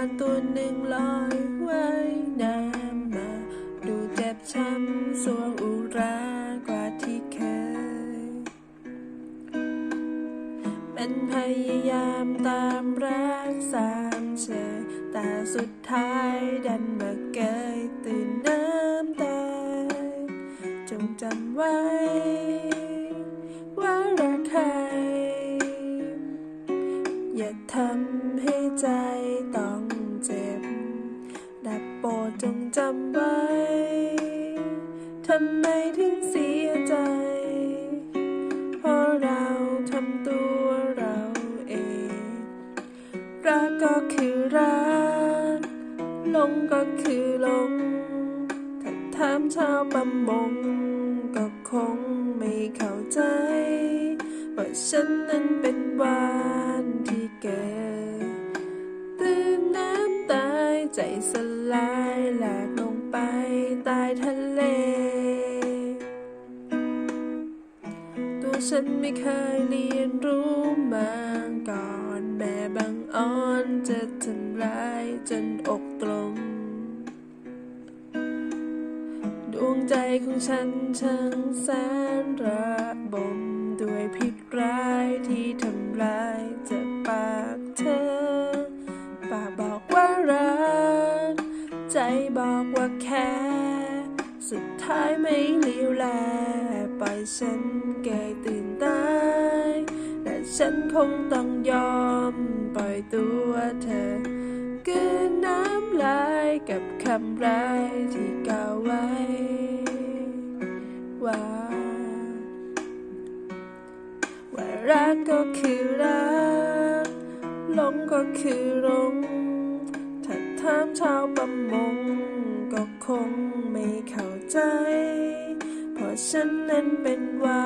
านตัวหนึ่งลอยไว้น้ำมา ดูเจ็บช้ำสวงอุรากว่าที่เคย เป็นพยายามตามรักสามเชยแต่สุดท้ายดันมาเกยตื่นน้ำตาจงจำไว้ ว่าใครอย่าทำให้ จำไว้ ทำไมถึงเสียใจ เพราะเราทำตัวเราเอง รักก็คือรัก ลงก็คือลง ถ้าถามชาวประมง ก็คงไม่เข้าใจ ว่าฉันนั้นเป็นวาน ใจสลายแหลกลงไปใต้ทะเล ตัวฉันไม่เคยเรียนรู้มาก่อน แม่บางอ่อนจะทำร้ายจนอกตรง ดวงใจของฉันช่างแสนระบมด้วยพิษร้า บอกว่าแค่สุดท้ายไม่เลี้ยวแลปล่อยฉันเกยตื่นตายแต่ฉันคงต้องยอมปล่อยตัวเธอกืนน้ำลายกับคำร้ายที่กล่าวไว้ ว่า ว่ารักก็คือรักหลงก็คือหลงถ้าถามชาวประมง งไม่เข้าใจ เพราะฉันนั้นเป็นวา